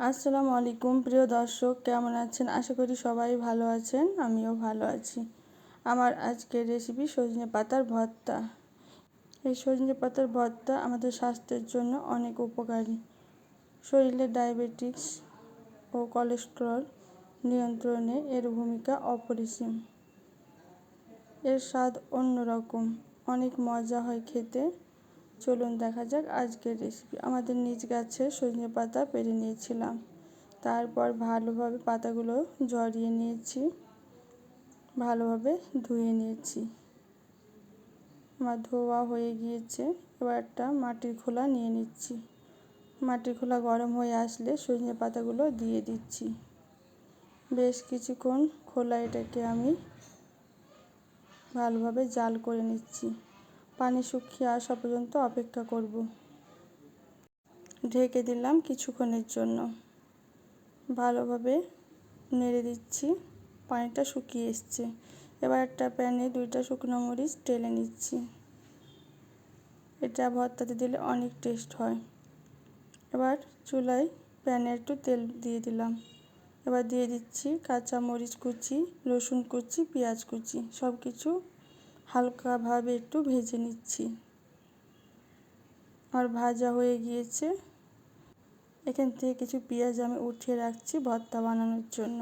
আসসালামু আলাইকুম, প্রিয় দর্শক, কেমন আছেন? আশা করি সবাই ভালো আছেন, আমিও ভালো আছি। আমার আজকের রেসিপি সজনে পাতার ভর্তা। এই সজনে পাতার ভর্তা আমাদের স্বাস্থ্যের জন্য অনেক উপকারী। শরীরে ডায়াবেটিস ও কোলেস্টেরল নিয়ন্ত্রণে এর ভূমিকা অপরিসীম। এর স্বাদ অন্যরকম। অনেক মজা হয় খেতে। চলুন দেখা যাক আজকের রেসিপি আমাদের নিজ গাছে সজনে পাতা পেরে নিয়েছিলাম। তারপর ভালোভাবে পাতাগুলো জড়িয়ে নিয়েছি। ভালোভাবে ধুয়ে নিয়েছি। আমার ধোয়া হয়ে গিয়েছে। এবার একটা মাটির খোলা নিয়ে নিচ্ছি। মাটির খোলা গরম হয়ে আসলে সজনে পাতাগুলো দিয়ে দিচ্ছি। বেশ কিছুক্ষণ খোলা এটাকে আমি ভালোভাবে জাল করে নিচ্ছি। পানি শুকিয়ে আসা পর্যন্ত অপেক্ষা করব। ঢেকে দিলাম কিছুক্ষণের জন্য। ভালোভাবে নেড়ে দিচ্ছি। পানিটা শুকিয়ে এসছে। এবার একটা প্যানে দুইটা শুকনো মরিচ টেলে নিচ্ছি। এটা ভর্তাতে দিলে অনেক টেস্ট হয়। এবার চুলায় প্যানে একটু তেল দিয়ে দিলাম। এবার দিয়ে দিচ্ছি কাঁচা মরিচ কুচি, রসুন কুচি, পেঁয়াজ কুচি সব কিছু হালকাভাবে একটু ভেজে নিচ্ছি। আর ভাজা হয়ে গিয়েছে। এখান থেকে কিছু পেঁয়াজ আমি উঠিয়ে রাখছি ভর্তা বানানোর জন্য।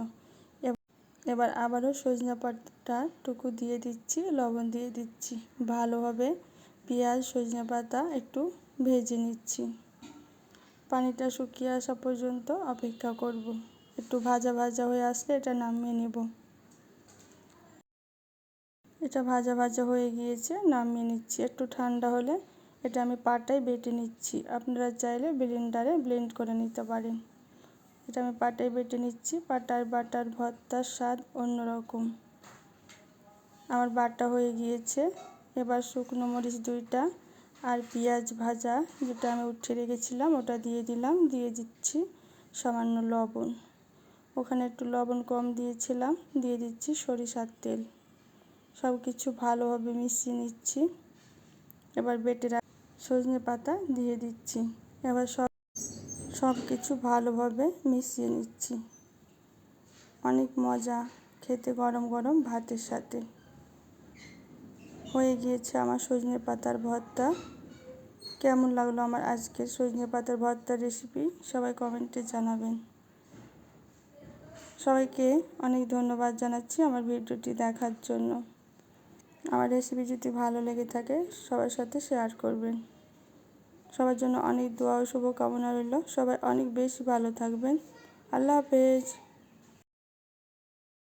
এবার আবারও সজনা পাতা টুকু দিয়ে দিচ্ছি, লবণ দিয়ে দিচ্ছি। ভালোভাবে পেঁয়াজ, সজনা পাতা একটু ভেজে নিচ্ছি। পানিটা শুকিয়ে আসা পর্যন্ত অপেক্ষা করব। একটু ভাজা ভাজা হয়ে আসলে এটা নামিয়ে নেব। এটা ভাজা ভাজা হয়ে গিয়েছে, নামিয়ে নিচ্ছি। একটু ঠান্ডা হলে এটা আমি পাটায় বেটে নিচ্ছি। আপনারা চাইলে ব্লেন্ডারে ব্লেন্ড করে নিতে পারেন। এটা আমি পাটায় বেটে নিচ্ছি। পাটার বাটার ভর্তার স্বাদ অন্যরকম। আমার বাটা হয়ে গিয়েছে। এবার শুকনো মরিচ দুইটা আর পেঁয়াজ ভাজা যেটা আমি উঠে রেখেছিলাম, ওটা দিয়ে দিলাম। দিয়ে দিচ্ছি সামান্য লবণ। ওখানে একটু লবণ কম দিয়েছিলাম। দিয়ে দিচ্ছি সরিষার তেল। সব কিছু ভালোভাবে মিশিয়ে নিচ্ছি। এবার বেটে সজনে পাতা দিয়ে দিচ্ছি। এবার সব সব কিছু ভালোভাবে মিশিয়ে নিচ্ছি। অনেক মজা খেতে গরম গরম ভাতের সাথে। হয়ে গিয়েছে আমার সজনে পাতার ভর্তা। কেমন লাগল আমার আজকের সজনে পাতার ভর্তার রেসিপি সবাই কমেন্টে জানাবেন। সবাইকে অনেক ধন্যবাদ জানাচ্ছি আমার ভিডিওটি দেখার জন্য। আমার রেসিপি যদি ভালো লেগে থাকে, সবার সাথে শেয়ার করবেন। সবার জন্য অনেক দোয়া ও শুভকামনা রইল। সবাই অনেক বেশি ভালো থাকবেন। আল্লাহ হাফেজ।